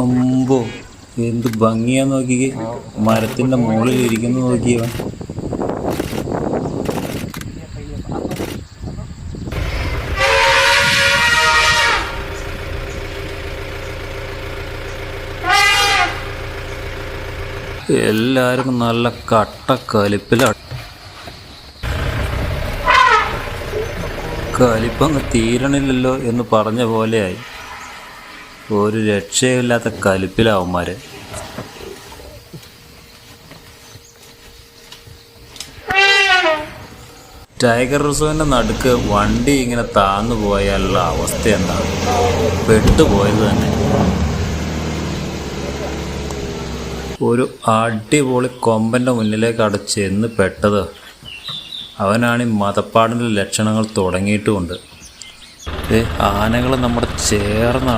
അമ്പോ എന്ത് ഭംഗിയാ നോക്കി മരത്തിന്റെ മുകളിൽ ഇരിക്കുന്നു നോക്കിയവൻ എല്ലാരും നല്ല കട്ട കലിപ്പിലാണ് കലിപ്പങ്ങ് തീരണില്ലല്ലോ എന്ന് പറഞ്ഞ പോലെയായി. ഒരു രക്ഷയില്ലാത്ത കലിപ്പിലാവന്മാര്. ടൈഗർ റിസർവിന്റെ നടുക്ക് വണ്ടി ഇങ്ങനെ താന്നു പോയാലുള്ള അവസ്ഥ എന്താണ് പെട്ടുപോയത് തന്നെ. ഒരു അടിപൊളി കൊമ്പന്റെ മുന്നിലേക്ക് അടച്ചെന്ന് ചെന്ന് പെട്ടത് അവനാണ് ഈ മതപ്പാടിന്റെ ലക്ഷണങ്ങൾ തുടങ്ങിയിട്ടുമുണ്ട്. ആനകൾ നമ്മുടെ ചേർന്ന